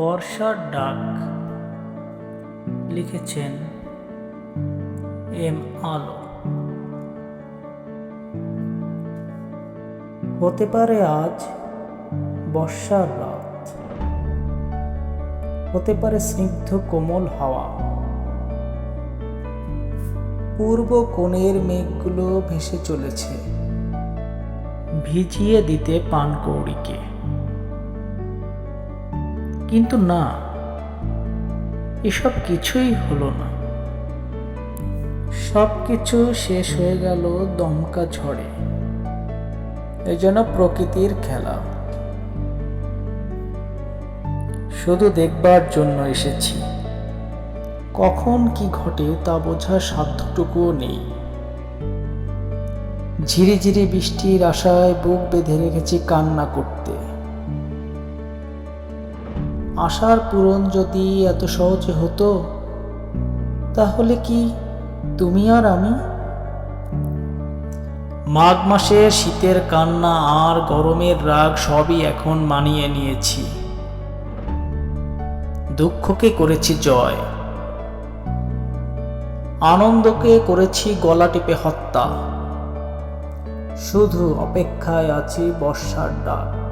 বর্ষার ডাক লিখেছেন এম আলো। হতে পারে আজ বর্ষার রাত। হতে পারে স্নিগ্ধ কোমল হাওয়া। পূর্ব কোণের মেঘগুলো ভেসে চলেছে। ভিজিয়ে দিতে পানকৌড়িকে। কিন্তু না, এসব কিছুই হলো না। সব কিছু শেষ হয়ে গেল দমকা ঝড়ে। এ যেন প্রকৃতির খেলা। শুধু দেখবার জন্য এসেছি। কখন কি ঘটে তা বোঝার সাধ্যটুকুও নেই। ঝিরিঝিরি বৃষ্টির আশায় বুক বেঁধে রেখেছি কান্না করতে। আশার পূরণ যদি এত সহজে হতো, তাহলে কি তুমি আর আমি? মাঘ মাসে শীতের কান্না আর গরমের রাগ সবই এখন মানিয়ে নিয়েছি। দুঃখকে করেছি জয়। আনন্দকে করেছি গলা টিপে হত্যা। শুধু অপেক্ষায় আছি বর্ষার ডাক।